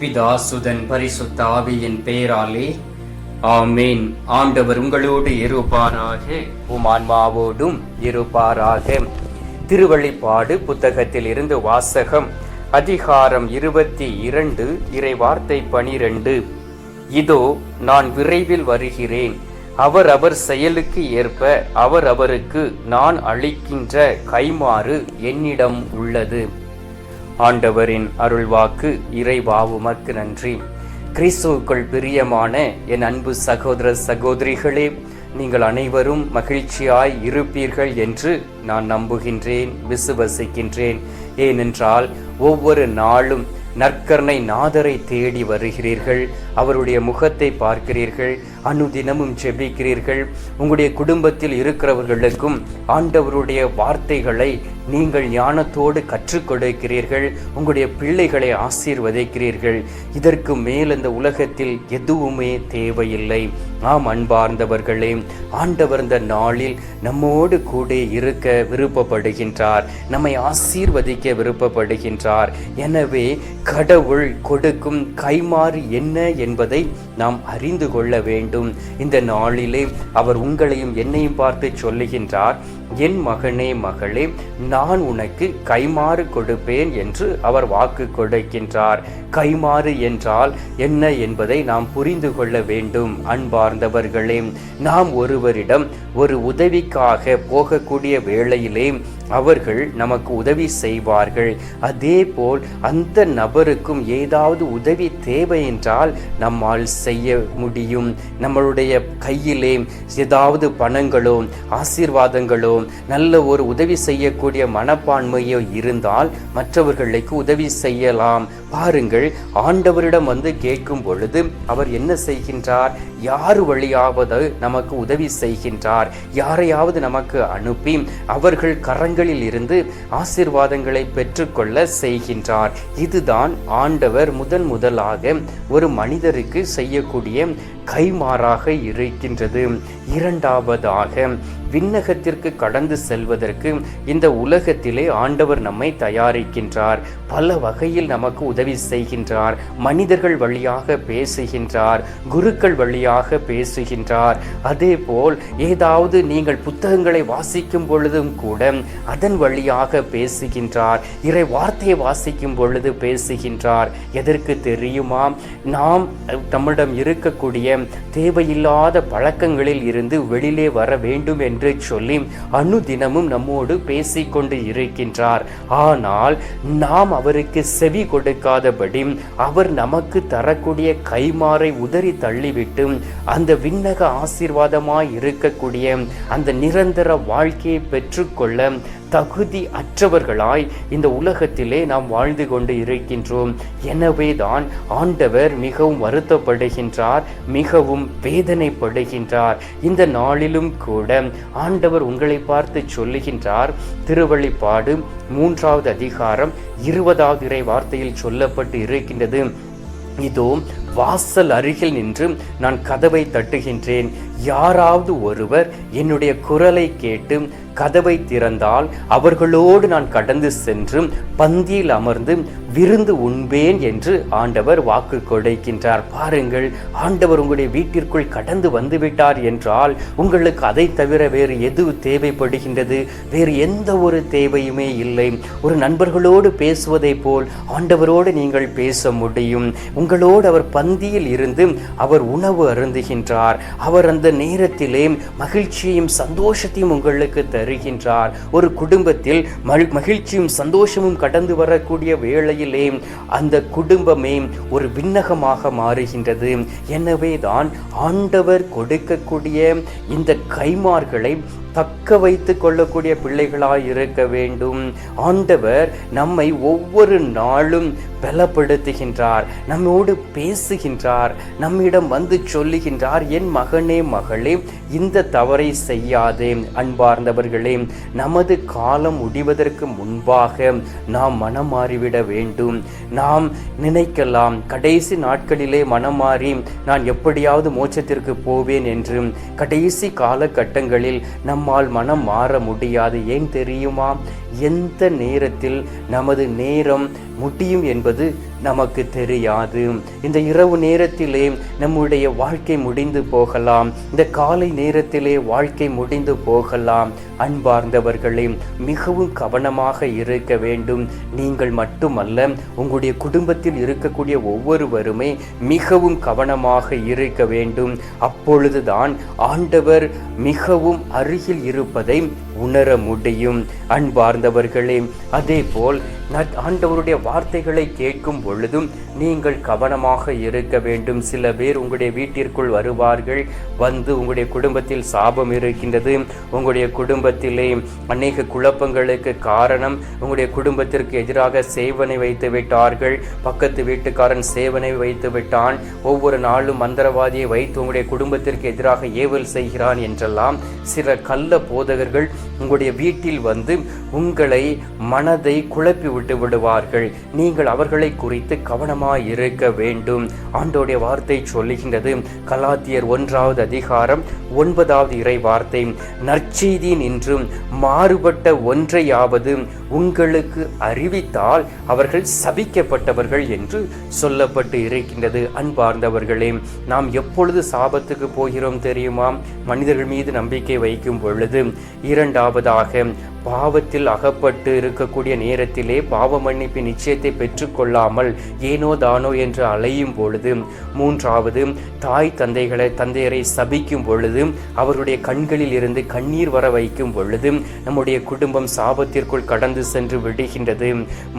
பிதாசுதன் பரிசுத்த ஆவியின் பெயராலே. ஆமேன். ஆண்டவர் உங்களோடு இருப்பாராக. உமான்மாவோடும் இருப்பாராக. திருவழிப்பாடு புத்தகத்தில் இருந்து வாசகம் அதிகாரம் இருபத்தி இரண்டு இறை வார்த்தை பனிரெண்டு. இதோ நான் விரைவில் வருகிறேன். அவர் அவர் செயலுக்கு ஏற்ப அவர் அவருக்கு நான் அளிக்கின்ற கைமாறு என்னிடம் உள்ளது. ஆண்டவரின் அருள்வாக்கு இறைவா உமக்கு நன்றி. கிறிஸ்துவுக்குள் பிரியமான என் அன்பு சகோதர சகோதரிகளே நீங்கள் அனைவரும் மகிழ்ச்சியாய் இருப்பீர்கள் என்று நான் நம்புகின்றேன் விசுவசிக்கின்றேன். ஏனென்றால் ஒவ்வொரு நாளும் நற்கர்ணை நாதரை தேடி வருகிறீர்கள் அவருடைய முகத்தை பார்க்கிறீர்கள் அனுதினமும் ஜெபிக்கிறீர்கள். உங்களுடைய குடும்பத்தில் இருக்கிறவர்களுக்கும் ஆண்டவருடைய வார்த்தைகளை நீங்கள் ஞானத்தோடு கற்றுக் கொடுக்கிறீர்கள் உங்களுடைய பிள்ளைகளை ஆசீர்வதிக்கிறீர்கள். இதற்கு மேல் இந்த உலகத்தில் எதுவுமே தேவையில்லை. ஆம் அன்பார்ந்தவர்களே ஆண்டவர் இந்த நாளில் நம்மோடு கூட இருக்க விருப்பப்படுகின்றார். நம்மை ஆசீர்வதிக்க விருப்பப்படுகின்றார். எனவே கடவுள் கொடுக்கும் கைமாறு என்ன என்பதை நாம் அறிந்து கொள்ள வேண்டும். இந்த நாளிலே அவர் உங்களையும் என்னையும் பார்த்து சொல்லுகின்றார். என் மகனே மகளே நான் உனக்கு கைமாறு கொடுப்பேன் என்று அவர் வாக்கு கொடுக்கின்றார். கைமாறு என்றால் என்ன என்பதை நாம் புரிந்து கொள்ள வேண்டும் அன்பார்ந்தவர்களே. நாம் ஒருவரிடம் ஒரு உதவிக்காக போகக்கூடிய வேளையிலே அவர்கள் நமக்கு உதவி செய்வார்கள். அதே போல் அந்த நபருக்கும் ஏதாவது உதவி தேவை என்றால் நம்மால் செய்ய முடியும். நம்மளுடைய கையிலே ஏதாவது பணங்களோ ஆசீர்வாதங்களோ நல்ல ஒரு உதவி செய்யக்கூடிய மனப்பான்மையோ இருந்தால் மற்றவர்களுக்கு உதவி செய்யலாம். பாருங்கள் ஆண்டவரிடம் வந்து கேட்கும் பொழுது அவர் என்ன செய்கின்றார்? யார் வழியாவது நமக்கு உதவி செய்கின்றார்? யாரையாவது நமக்கு அனுப்பி அவர்கள் கரங்களில் இருந்து ஆசிர்வாதங்களை பெற்றுக்கொள்ள செய்கின்றார். இதுதான் ஆண்டவர் முதன் முதலாக ஒரு மனிதருக்கு செய்யக்கூடிய கைமாறாக இருக்கின்றது இரண்டாவதாக விண்ணகத்திற்கு கடந்து செல்வதற்கு இந்த உலகத்திலே ஆண்டவர் நம்மை தயாரிக்கின்றார். பல வகையில் நமக்கு உதவி செய்கின்றார். மனிதர்கள் வழியாக பேசுகின்றார். குருக்கள் வழியாக பேசுகின்றார். அதே போல் ஏதாவது நீங்கள் புத்தகங்களை வாசிக்கும் பொழுதும் கூட அதன் வழியாக பேசுகின்றார். இறை வார்த்தையை வாசிக்கும் பொழுது பேசுகின்றார். எதற்கு தெரியுமா? நாம் நம்மிடம் இருக்கக்கூடிய தேவையில்லாத பழக்கங்களில் இருந்து வெளியிலே வர வேண்டும் என்று சொல்லி அனுதினமும் நம்மோடு பேசிக்கொண்டு இருக்கின்றார். ஆனால் நாம் அவருக்கு செவி கொடுக்காதபடி அவர் நமக்கு தரக்கூடிய கைமாறை உதறி தள்ளிவிட்டு அந்த விண்ணக ஆசீர்வாதமாய் இருக்கக்கூடிய அந்த நிரந்தர வாழ்க்கையை பெற்றுக்கொள்ள தகுதி அற்றவர்களாய் இந்த உலகத்திலே நாம் வாழ்ந்து கொண்டு இருக்கின்றோம். எனவே தான் ஆண்டவர் மிகவும் வருத்தப்படுகின்றார் மிகவும் வேதனைப்படுகின்றார். இந்த நாளிலும் கூட ஆண்டவர் உங்களை பார்த்து சொல்லுகின்றார். திருவள்ளிப்பாடு மூன்றாவது அதிகாரம் இருபதாவது இறை வார்த்தையில் சொல்லப்பட்டு இருக்கின்றது. இதோ வாசல் அருகில் நின்று நான் கதவை தட்டுகின்றேன். யாராவது ஒருவர் என்னுடைய குரலை கேட்டு கதவை திறந்தால் அவர்களோடு நான் கடந்து சென்று பந்தியில் அமர்ந்து விருந்து உண்பேன் என்று ஆண்டவர் வாக்கு கொடுக்கின்றார். பாருங்கள் ஆண்டவர் உங்களுடைய வீட்டிற்குள் கடந்து வந்துவிட்டார் என்றால் உங்களுக்கு அதை தவிர வேறு எது தேவைப்படுகின்றது? வேறு எந்த ஒரு தேவையுமே இல்லை. ஒரு நண்பர்களோடு பேசுவதை போல் ஆண்டவரோடு நீங்கள் பேச முடியும். உங்களோடு அவர் பந்தியில் இருந்து அவர் உணவு அருந்துகின்றார். அவர் அந்த நேரத்திலே மகிழ்ச்சியையும் சந்தோஷத்தையும் உங்களுக்கு தருகின்றார். ஒரு குடும்பத்தில் மகிழ்ச்சியும் சந்தோஷமும் கடந்து வரக்கூடிய வேளையிலே அந்த குடும்பமே ஒரு விண்ணகமாக மாறுகின்றது. எனவே தான் ஆண்டவர் கொடுக்கக்கூடிய இந்த கைமார்களை தக்க வைத்து கொள்ளக்கூடிய பிள்ளைகளாய் இருக்க வேண்டும். ஆண்டவர் நம்மை ஒவ்வொரு நாளும் பலப்படுத்துகின்றார் நம்மோடு பேசுகின்றார் நம்மிடம் வந்து சொல்லுகின்றார் என் மகனே மகளே இந்த தவறை செய்யாதே. அன்பார்ந்தவர்களே நமது காலம் முடிவதற்கு முன்பாக நாம் மனம் மாறிவிட வேண்டும். நாம் நினைக்கலாம் கடைசி நாட்களிலே மனம் மாறி நான் எப்படியாவது மோட்சத்திற்கு போவேன் என்று. கடைசி காலகட்டங்களில் நம்மால் மனம் மாற முடியாது. ஏன் தெரியுமா? எந்த நேரத்தில் நமது நேரம் முடியும் என்பது நமக்கு தெரியாது. இந்த இரவு நேரத்திலே நம்முடைய வாழ்க்கை முடிந்து போகலாம். இந்த காலை நேரத்திலே வாழ்க்கை முடிந்து போகலாம். அன்பார்ந்தவர்களே மிகவும் கவனமாக இருக்க வேண்டும். நீங்கள் மட்டுமல்ல உங்களுடைய குடும்பத்தில் இருக்கக்கூடிய ஒவ்வொருவருமே மிகவும் கவனமாக இருக்க வேண்டும். அப்பொழுதுதான் ஆண்டவர் மிகவும் அருகில் இருப்பதை உணர முடியும். அன்பார்ந்தவர்களே அதே போல் ஆண்டவருடைய வார்த்தைகளை கேட்கும் பொழுதும் நீங்கள் கவனமாக இருக்க வேண்டும். சில பேர் உங்களுடைய வீட்டிற்குள் வருவார்கள். வந்து உங்களுடைய குடும்பத்தில் சாபம் இருக்கின்றது. உங்களுடைய குடும்பத்திலே அநேக குழப்பங்களுக்கு காரணம் உங்களுடைய குடும்பத்திற்கு எதிராக சேவனை வைத்து விட்டார்கள். பக்கத்து வீட்டுக்காரன் சேவனை வைத்து விட்டான். ஒவ்வொரு நாளும் மந்திரவாதியை வைத்து உங்களுடைய குடும்பத்திற்கு எதிராக ஏவல் செய்கிறான் என்றெல்லாம் சில கள்ள போதகர்கள் உங்களுடைய வீட்டில் வந்து உங்களை மனதை குழப்பி விட்டு விடுவார்கள். நீங்கள் அவர்களை குறித்து கவனமாக கவனமாய் இருக்க வேண்டும். ஆண்டோடைய வார்த்தை சொல்லுகின்றது. கலாத்தியர் ஒன்றாவது அதிகாரம் ஒன்பதாவது இறை வார்த்தை. நற்செய்தி நின்றும் மாறுபட்ட ஒன்றையாவது உங்களுக்கு அறிவித்தால் அவர்கள் சபிக்கப்பட்டவர்கள் என்று சொல்லப்பட்டு இருக்கின்றது. அன்பார்ந்தவர்களே நாம் எப்பொழுது சாபத்துக்கு போகிறோம் தெரியுமா? மனிதர்கள் மீது நம்பிக்கை வைக்கும் பொழுது இரண்டாவதாக பாவத்தில் அகப்பட்டு இருக்கக்கூடிய நேரத்திலே பாவ மன்னிப்பு நிச்சயத்தை பெற்றுக்கொள்ளாமல் ஏனோ தானோ என்று அலையும் பொழுது மூன்றாவது தாய் தந்தைகளை தந்தையரை சபிக்கும் பொழுது அவருடைய கண்களில் இருந்து கண்ணீர் வர வைக்கும் பொழுது நம்முடைய குடும்பம் சாபத்திற்குள் கடந்து சென்று விடுகின்றது.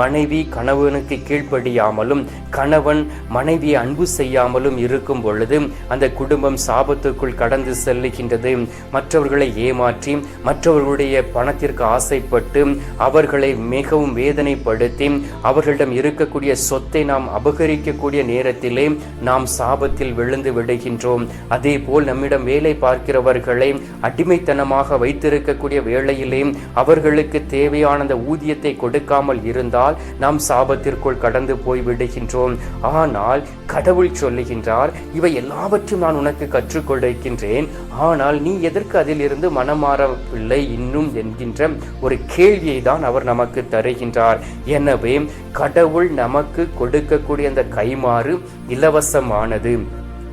மனைவி கணவனுக்கு கீழ்ப்படியாமலும் கணவன் மனைவியை அன்பு செய்யாமலும் இருக்கும் பொழுது அந்த குடும்பம் சாபத்துக்குள் கடந்து செல்லுகின்றது. மற்றவர்களை ஏமாற்றி மற்றவர்களுடைய பணத்திற்கு ஆசைப்பட்டு அவர்களை மிகவும் வேதனைப்படுத்தி அவர்களிடம் இருக்கக்கூடிய சொத்தை நாம் அபகரிக்கக்கூடிய நேரத்திலே நாம் சாபத்தில் விழுந்து விடுகின்றோம். அதே போல் நம்மிடம் வேலை பார்க்கிறவர்களை அடிமைத்தனமாக வைத்திருக்கக்கூடிய வேளையிலே அவர்களுக்கு தேவையான அந்த ஊதியத்தை கொடுக்காமல் இருந்தால் நாம் சாபத்திற்குள் கடந்து போய் விடுகின்றோம். ஆனால் கடவுள் சொல்லுகின்றார் இவை எல்லாவற்றையும் நான் உனக்கு கற்றுக் கொடுக்கின்றேன் ஆனால் நீ எதற்கு அதிலிருந்து மனமாறவில்லை இன்னும்? என்கின்ற ஒரு கேள்வியை தான் அவர் நமக்கு தருகின்றார். எனவே கடவுள் நமக்கு கொடுக்கக்கூடிய அந்த கைமாறு இலவசமானது.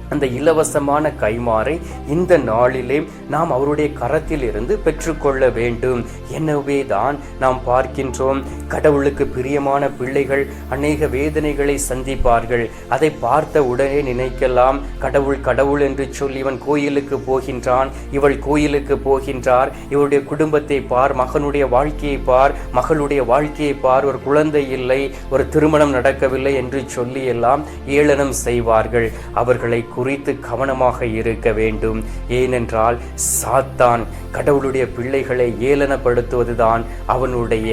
அந்த இலவசமான கைமாறை இந்த நாளிலே நாம் அவருடைய கரத்தில் இருந்து பெற்றுக்கொள்ள வேண்டும். எனவே தான் நாம் பார்க்கின்றோம். கடவுளுக்கு பிரியமான பிள்ளைகள் அநேக வேதனைகளை சந்திப்பார்கள். அதை பார்த்த உடனே நினைக்கலாம் கடவுள் கடவுள் என்று சொல்லி இவன் கோயிலுக்கு போகின்றான். இவள் கோயிலுக்கு போகின்றார். இவருடைய குடும்பத்தை பார் மகனுடைய வாழ்க்கையை பார் மகளுடைய வாழ்க்கையை பார். ஒரு குழந்தை இல்லை ஒரு திருமணம் நடக்கவில்லை என்று சொல்லி எல்லாம் ஏளனம் செய்வார்கள். அவர்களை குறித்து கவனமாக இருக்க வேண்டும். ஏனென்றால் சாத்தான் கடவுளுடைய பிள்ளைகளை ஏளனப்படுத்துவதுதான் அவனுடைய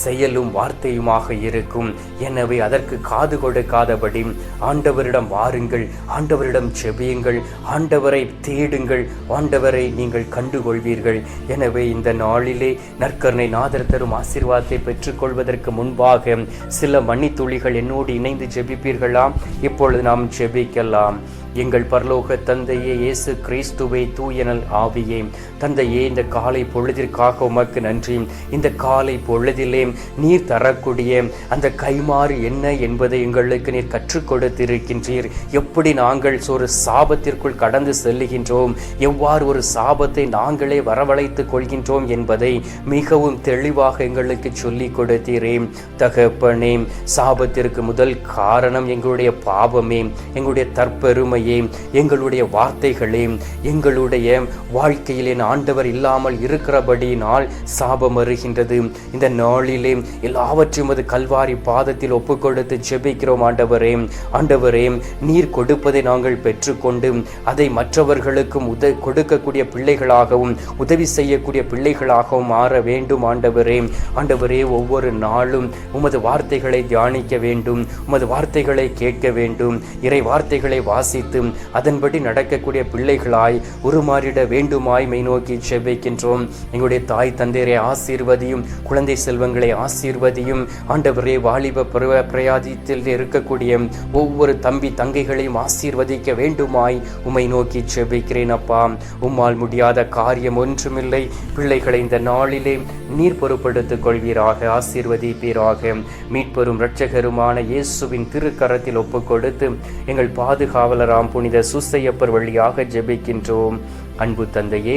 செயலும் வார்த்தையுமாக இருக்கும். எனவே அதற்கு காது கொடுக்காதபடி ஆண்டவரிடம் வாருங்கள் ஆண்டவரிடம் செபியுங்கள் ஆண்டவரை தேடுங்கள் ஆண்டவரை நீங்கள் கண்டுகொள்வீர்கள். எனவே இந்த நாளிலே நற்கருணை நாதர் தரும் ஆசீர்வாதத்தை பெற்றுக்கொள்வதற்கு முன்பாக சில மணித்துளிகள் என்னோடு இணைந்து ஜெபிப்பீர்களாம் இப்பொழுது நாம் ஜெபிக்கலாம். எங்கள் பரலோக தந்தையே இயேசு கிறிஸ்துவை தூயனல் ஆவியே. தந்தையே இந்த காலை பொழுதிற்காக உமக்கு நன்றி. இந்த காலை பொழுதிலே நீர் தரக்கூடிய அந்த கைமாறு என்ன என்பதை எங்களுக்கு நீர் கற்றுக் கொடுத்திருக்கின்றீர். எப்படி நாங்கள் ஒரு சாபத்திற்குள் கடந்து செல்லுகின்றோம்? எவ்வாறு ஒரு சாபத்தை நாங்களே வரவழைத்துக் கொள்கின்றோம் என்பதை மிகவும் தெளிவாக எங்களுக்கு சொல்லிக் கொடுத்தீரே. தகப்பனே சாபத்திற்கு முதல் காரணம் எங்களுடைய பாவமே. எங்களுடைய தற்பெருமையே. எங்களுடைய வார்த்தைகளே எங்களுடைய வாழ்க்கையிலே ஆண்டவர் இல்லாமல் இருக்கிறபடியினால் சாபம் வருகின்றது. இந்த நாளிலே எல்லாவற்றையும் அது கல்வாரி பாதத்தில் ஒப்பு கொடுத்து ஜெபிக்கிறோம் ஆண்டவரே. ஆண்டவரே நீர் கொடுப்பதை நாங்கள் பெற்றுக்கொண்டு அதை மற்றவர்களுக்கும் உத கொடுக்கக்கூடிய பிள்ளைகளாகவும் உதவி செய்யக்கூடிய பிள்ளைகளாகவும் மாற வேண்டும் ஆண்டவரே. ஆண்டவரே ஒவ்வொரு நாளும் உமது வார்த்தைகளை தியானிக்க வேண்டும் உமது வார்த்தைகளை கேட்க வேண்டும் இறை வார்த்தைகளை வாசித்து வைத்து அதன்படி நடக்கக்கூடிய பிள்ளைகளாய் உருமாறிட வேண்டுமாய் மெய் நோக்கி செவ்வைக்கின்றோம். எங்களுடைய தாய் தந்தையரை ஆசீர்வதியும் குழந்தை செல்வங்களை ஆசீர்வதியும் ஆண்டவரே வாலிப பருவ பிரயாதத்தில் இருக்கக்கூடிய ஒவ்வொரு தம்பி தங்கைகளையும் ஆசீர்வதிக்க வேண்டுமாய் உம்மை நோக்கி செவ்வைக்கிறேன் அப்பா. உம்மால் முடியாத காரியம் ஒன்றுமில்லை. பிள்ளைகளை இந்த நாளிலே நீர் பொறுப்படுத்திக் கொள்வீராக ஆசீர்வதிப்பீராக. மீட்பெரும் இரட்சகருமான இயேசுவின் திருக்கரத்தில் ஒப்புக் கொடுத்து எங்கள் நாம் புனித சுசையப்பர் வழியாக ஜெபிக்கின்றோம். அன்பு தந்தையே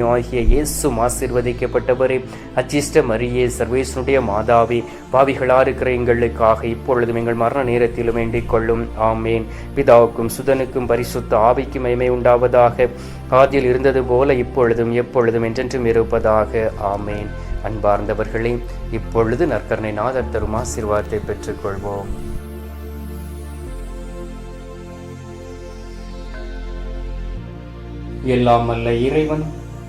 கனியாகிய இயேசும் ஆசீர்வதிக்கப்பட்டவரே. அச்சிஷ்ட மரியே சர்வேசனுடைய மாதாவே பாவிகளாக இருக்கிற எங்களுக்காக இப்பொழுதும் எங்கள் மரண நேரத்திலும் வேண்டிக் கொள்ளும். ஆமேன். பிதாவுக்கும் சுதனுக்கும் பரிசுத்த ஆவிக்கும் மயமை உண்டாவதாக. ஆதியில் இருந்தது போல இப்பொழுதும் எப்பொழுதும் என்றென்றும் இருப்பதாக. ஆமேன். அன்பார்ந்தவர்களே இப்பொழுது நற்கரணை நாதர் தரும் ஆசீர்வாதத்தை பெற்றுக்கொள்வோம். எல்லாம் அல்ல இறைவன்